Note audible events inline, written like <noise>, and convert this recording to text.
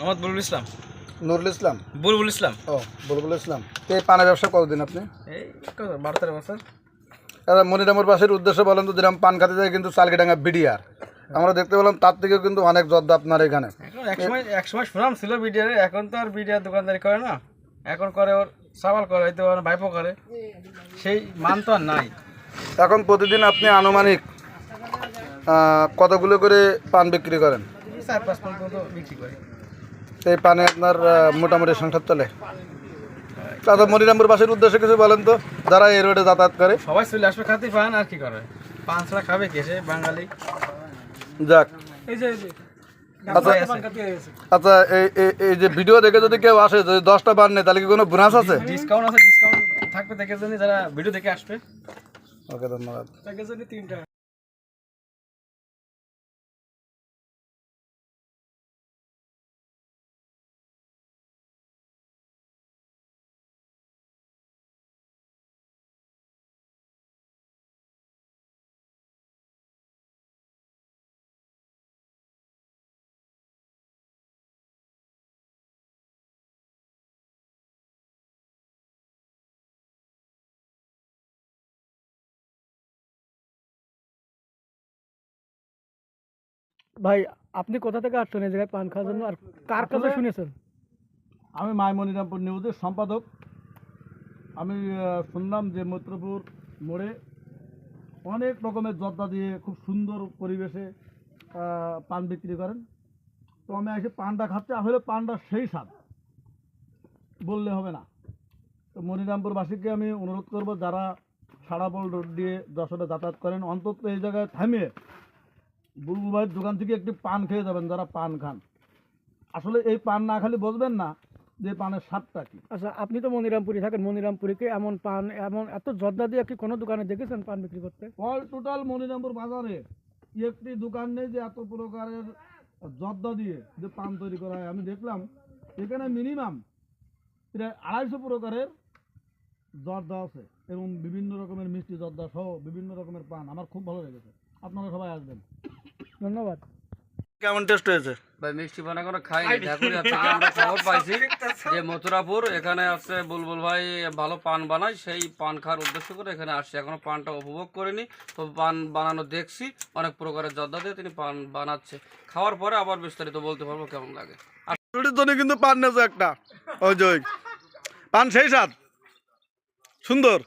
মোহাম্মদ বুলবুল ইসলাম। নুরুল ইসলাম। বুলবুল ইসলাম। ও বুলবুল ইসলাম। তো এই পানের ব্যবসা কতদিন আপনি? এই বারো তেরো বছর। দাদা মনিরামুর পাশের উদ্দেশ্য বলেন তো যেরকম পান খাতে যায় কিন্তু চালকিডাঙ্গা বিডিআর। আমরা দেখতে পেলাম তার থেকেও কিন্তু অনেক জর্দা আপনার এখানে। এখন এক সময় এক সময় সুনাম ছিল বিডিআর এখন তো আর বিডিআর দোকানদারি করে না। এখন করে ওর সাবাল করে হয়তো ওর ভাইপো করে। সেই মান তো আর নাই। এখন প্রতিদিন আপনি আনুমানিক কতগুলো করে পান বিক্রি করেন? চার পাঁচ পর্যন্ত বিক্রি করে। এই পানে আপনার মোটামুটি সংসার চলে। দাদা মনিরামপুর পাশের উদ্দেশ্যে কিছু বলেন তো যারা এই রোডে যাতায়াত করে। সবাই চলে আসবে খাতে পান আর কি করে? পান ছাড়া খাবে কেসে বাঙালি। যাক। এই যে আচ্ছা আচ্ছা এই এই- যে ভিডিও দেখে যদি কেউ আসে যদি দশটা পান নেই তাহলে কি কোনো বোনাস আছে? ডিসকাউন্ট আছে ডিসকাউন্ট থাকবে দেখে জন্য যারা ভিডিও দেখে আসবে। ওকে ধন্যবাদ। দেখে জন্য তিনটা। ভাই আপনি কোথা থেকে আসছেন এই জায়গায় পান খাওয়ার জন্য? আর কার কাছে শুনেছেন? আমি মাইমনিরামপুর নিউজের সম্পাদক। আমি শুনলাম যে মৈত্রপুর মোড়ে অনেক রকমের জর্দা দিয়ে খুব সুন্দর পরিবেশে পান বিক্রি করেন। তো আমি এসে পানটা খাচ্ছি। আসলে পানটা সেই স্বাদ। বললে হবে না। তো মনিরামপুরবাসীকে আমি অনুরোধ করব যারা সারাবল রোড দিয়ে যশোরে যাতায়াত করেন অন্তত এই জায়গায় থামিয়ে বুলবুল ভাইয়ের দোকান থেকে একটি পান খেয়ে যাবেন যারা পান খান। আসলে এই পান না খালি বুঝবেন না যে পানের স্বাদটা কি। আচ্ছা আপনি তো মনিরামপুরে থাকেন মনিরামপুরিকে এমন পান এমন এত জর্দা দিয়ে কি কোনো দোকানে দেখেছেন পান বিক্রি করতে? অল টোটাল মনিরামপুর বাজারে একটি দোকান নেই যে এত প্রকারের জর্দা দিয়ে যে পান তৈরি করা হয়। আমি দেখলাম এখানে মিনিমাম প্রায় আড়াইশো প্রকারের জর্দা আছে এবং বিভিন্ন রকমের মিষ্টি জর্দা সহ বিভিন্ন রকমের পান। আমার খুব ভালো লেগেছে। আপনারা সবাই আসবেন। ধন্যবাদ। কেমন টেস্ট হয়েছে? ভাই মিষ্টি পানা কোনো খাইনি। ঢাকুরিয়া থেকে আমরা খবর পাইছি। <laughs> যে মথুরাপুর এখানে আছে বুলবুল ভাই ভালো পান বানায়। সেই পান খাওয়ার উদ্দেশ্য করে এখানে আসছি। এখনও পানটা উপভোগ করিনি। তো পান বানানো দেখছি। অনেক প্রকারের জর্দা দিয়ে তিনি পান বানাচ্ছে। খাওয়ার পরে আবার বিস্তারিত বলতে পারব কেমন লাগে। রুটির জন্য কিন্তু পান নেছে একটা। ওই। পান সেই স্বাদ। সুন্দর।